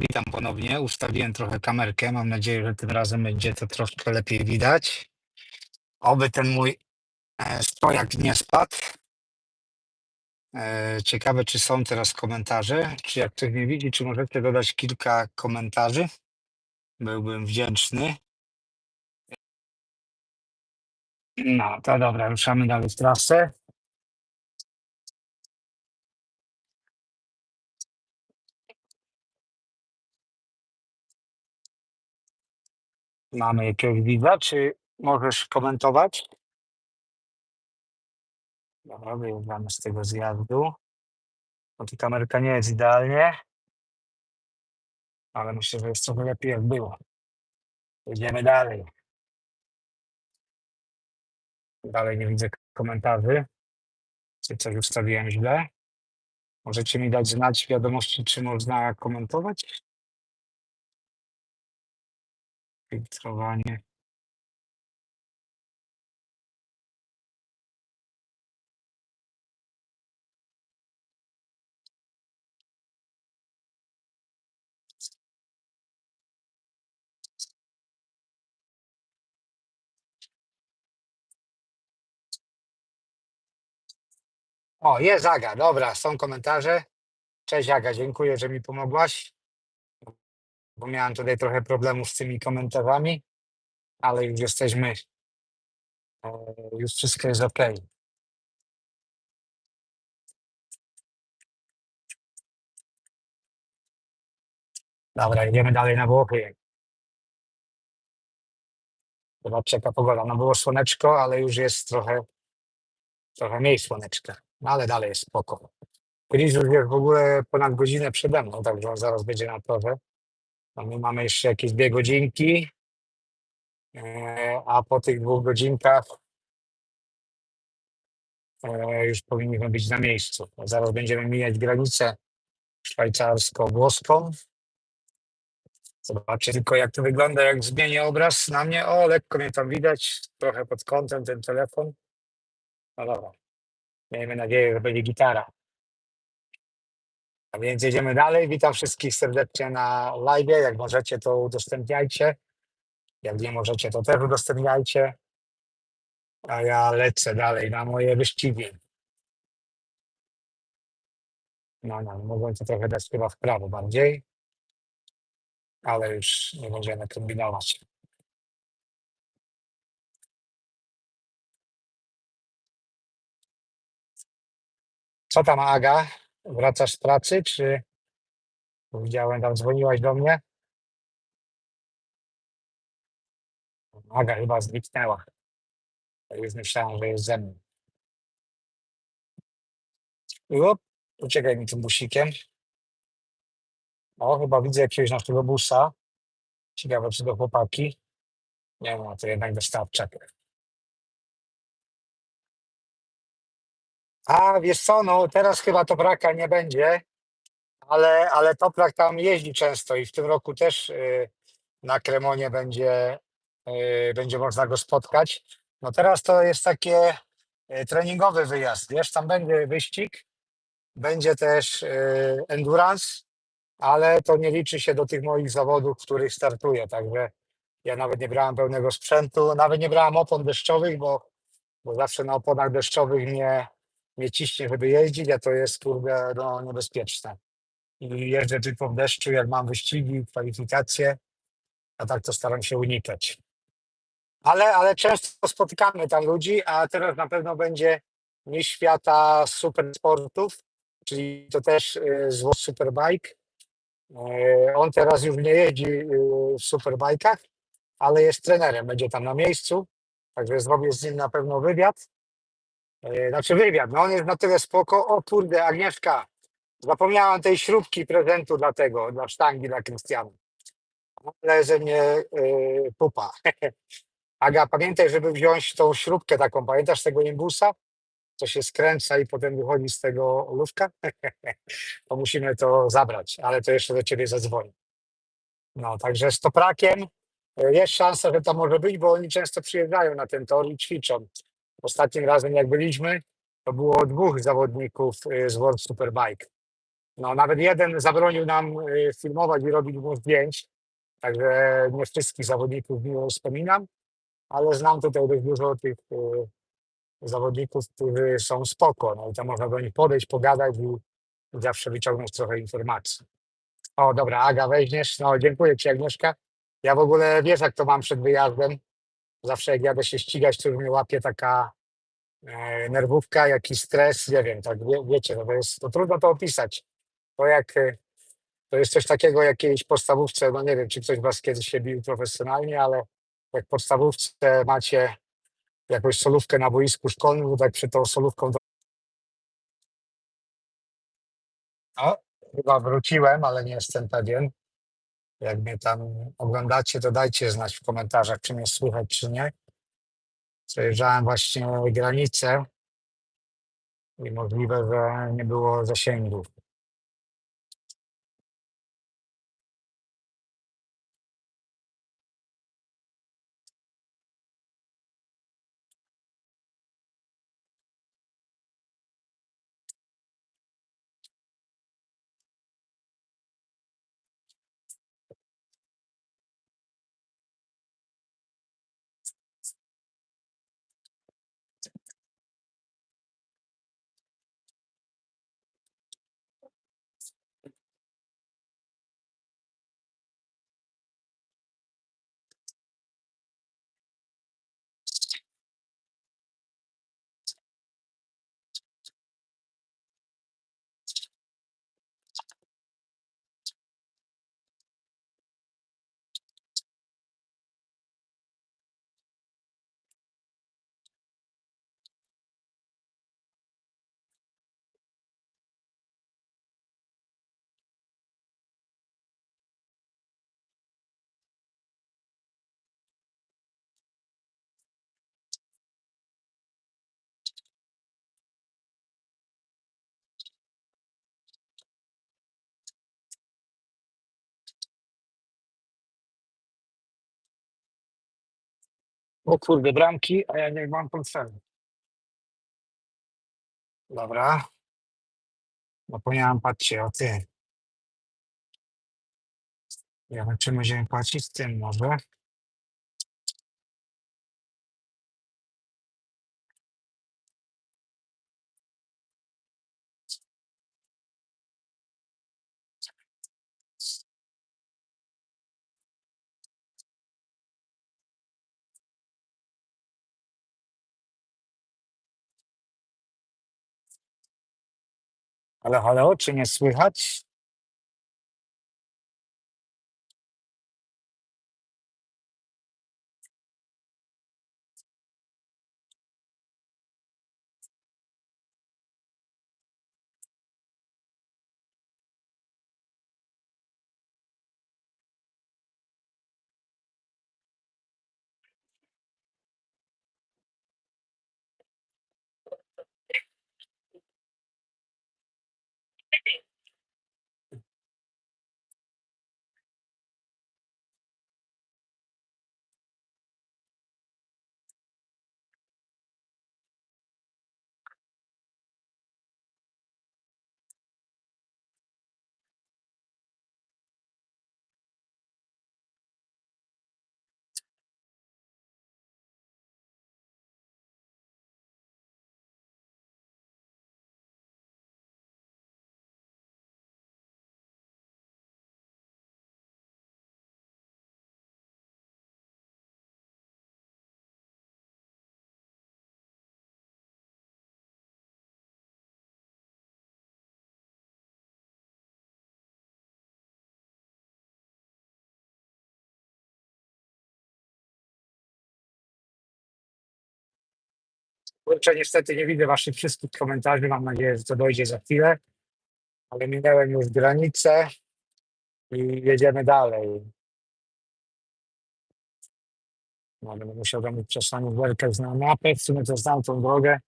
Witam ponownie. Ustawiłem trochę kamerkę. Mam nadzieję, że tym razem będzie to troszkę lepiej widać. Oby ten mój e, strojak nie spadł. E, Ciekawe, czy są teraz komentarze. Czy jak ktoś nie widzi, czy możecie dodać kilka komentarzy? Byłbym wdzięczny. No, to dobra, ruszamy dalej w trasę. Mamy jakiegoś widza, czy możesz komentować? Dobra, wyjeżdżamy z tego zjazdu. No tu kamerka nie jest idealnie, ale myślę, że jest trochę lepiej jak było. Jedziemy dalej. Dalej nie widzę komentarzy. Czy coś ustawiłem źle? Możecie mi dać znać wiadomości, czy można komentować? Filtrowanie. O, jest Aga, dobra, są komentarze. Cześć Aga, dziękuję, że mi pomogłaś, bo miałem tutaj trochę problemów z tymi komentarzami, ale już jesteśmy, e, już wszystko jest ok. Dobra, idziemy dalej na Włochy. Zobaczcie jaka pogoda. No było słoneczko, ale już jest trochę, trochę mniej słoneczka. No ale dalej jest spoko. Chris już jest w ogóle ponad godzinę przede mną, także on zaraz będzie na torze. My mamy jeszcze jakieś dwie godzinki, e, a po tych dwóch godzinkach e, już powinniśmy być na miejscu. Zaraz będziemy mijać granicę szwajcarsko-włoską. Zobaczcie tylko, jak to wygląda, jak zmienię obraz na mnie. O, lekko mnie tam widać, trochę pod kątem ten telefon. No dobra. Miejmy nadzieję, że będzie gitara. A więc jedziemy dalej. Witam wszystkich serdecznie na live. Jak możecie, to udostępniajcie. Jak nie możecie, to też udostępniajcie. A ja lecę dalej na moje wyścigi. No, no, mogłem to trochę dać chyba w prawo bardziej, ale już nie będziemy kombinować. Co tam, Aga? Wracasz z pracy, czy widziałem, tam dzwoniłaś do mnie? Aga chyba zniknęła. Ja Już myślałem, że jest ze mną. Up, uciekaj mi tym busikiem. O, chyba widzę jakiegoś naszego busa. Ciekawe, czy to chłopaki. Nie ma, to jednak dostawczak. A, wiesz co, no teraz chyba Topraka nie będzie, ale, ale Toprak tam jeździ często i w tym roku też y, na Kremonie będzie, y, będzie można go spotkać. No teraz to jest takie y, treningowy wyjazd, wiesz, tam będzie wyścig, będzie też y, endurance, ale to nie liczy się do tych moich zawodów, w których startuję, także ja nawet nie brałem pełnego sprzętu, nawet nie brałem opon deszczowych, bo, bo zawsze na oponach deszczowych mnie, mnie ciśnie, żeby jeździć, a to jest kurde no, niebezpieczne. I jeżdżę tylko w deszczu, jak mam wyścigi, kwalifikacje, a tak to staram się unikać. Ale, ale często spotykamy tam ludzi, a teraz na pewno będzie Mistrz Świata Super Sportów, czyli to też y, zło Superbike. E, On teraz już nie jeździ y, w superbajkach, ale jest trenerem, będzie tam na miejscu, także zrobię z nim na pewno wywiad. E, Znaczy wywiad, no on jest na tyle spoko. O kurde, Agnieszka, zapomniałam tej śrubki prezentu dla tego, dla sztangi dla Krystiana. Ale ze mnie y, pupa. Aga, pamiętaj, żeby wziąć tą śrubkę taką, pamiętasz tego imbusa? Co się skręca i potem wychodzi z tego olówka? to musimy to zabrać, ale to jeszcze do ciebie zadzwonię. No, także z Toprakiem y, jest szansa, że to może być, bo oni często przyjeżdżają na ten tor i ćwiczą. Ostatnim razem jak byliśmy, to było dwóch zawodników y, z World Superbike. No, nawet jeden zabronił nam y, filmować i robić mu zdjęć, także nie wszystkich zawodników miło wspominam, ale znam tutaj dość dużo tych y, zawodników, którzy są spoko, no to można do nich podejść, pogadać i zawsze wyciągnąć trochę informacji. O, dobra, Aga, weźmiesz? No, dziękuję Ci, Agnieszka. Ja w ogóle wiesz, jak to mam przed wyjazdem. Zawsze jak jadę się ścigać, to już mnie łapie taka e, nerwówka, jakiś stres, nie wiem, tak wie, wiecie, no to jest, to trudno to opisać. To jak, e, to jest coś takiego jak kiedyś w podstawówce, no nie wiem, czy ktoś Was kiedyś się bił profesjonalnie, ale jak w podstawówce macie jakąś solówkę na boisku szkolnym, to tak przed tą solówką. Do... O, chyba wróciłem, ale nie jestem pewien. Jak mnie tam oglądacie, to dajcie znać w komentarzach, czy mnie słychać, czy nie. Przejeżdżałem właśnie granicę i możliwe, że nie było zasięgu. O kurde, bramki, a ja nie mam portfelu. Dobra. Zapomniałem, patrzcie, o ty. Ja będziemy płacić z tym może. Ale halo, czy nie słychać? thing. Kurczę, niestety nie widzę waszych wszystkich komentarzy. Mam nadzieję, że to dojdzie za chwilę. Ale minęłem już granicę i jedziemy dalej. No, będę musiał robić czasami zerkać na mapę, w sumie to znam tą drogę,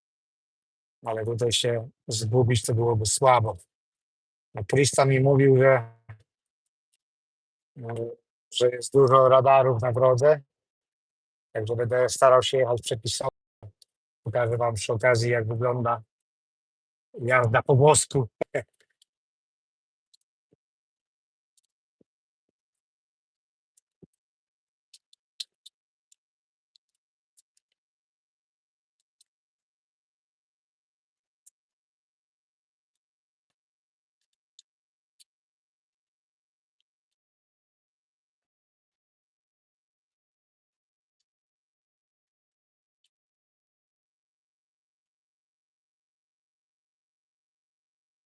ale tutaj się zgubić to byłoby słabo. No, Krista mi mówił, że, no, że jest dużo radarów na drodze, także będę starał się jechać przepisowo. Pokażę wam przy okazji, jak wygląda jazda po włosku